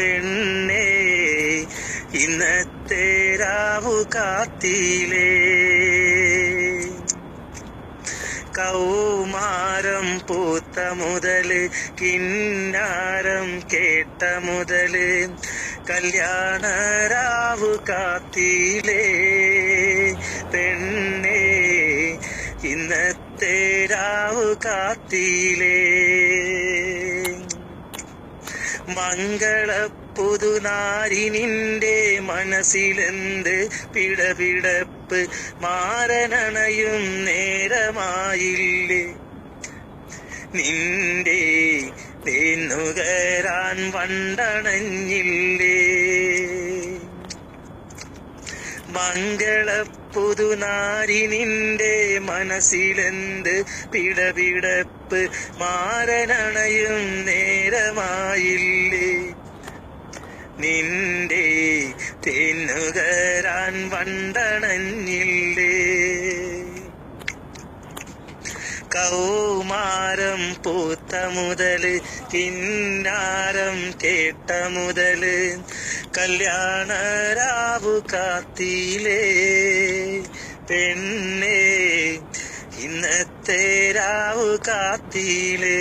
പെണ്ണേ ഇന്നത്തെ രാവു കാത്തിലേ. കൗമാരം പൂത്ത മുതൽ കിന്നാരം കേട്ട മുതൽ കല്യാണ രാവു കാത്തിലേ. പെണ്ണേ ഇന്നത്തെ രാവു കാത്തിലേ. മംഗള പുതുനാരിനിന്റെ മനസ്സിലെന്ത് പിടപിടപ്പ്? മാരനണയും നേരമായില്ലേ? നിന്റെ തേന്നുകരാൻ വണ്ടണഞ്ഞില്ലേ? മംഗള പുതുനാരിനിന്റെ മനസ്സിലെന്ത് പിടപിടപ്പ്? മാരനണയും നേരമായില്ലേ? നിന്റെ തെന്നുകരാൻ വണ്ടണഞ്ഞില്ലേ? കൗമാരം പൂത്ത മുതൽ കിന്നാരം കേട്ട മുതൽ കല്യാണ രാവ് കാത്തിലേ. പെണ്ണേ ഇന്നത്തെ രാവു കാത്തിലേ.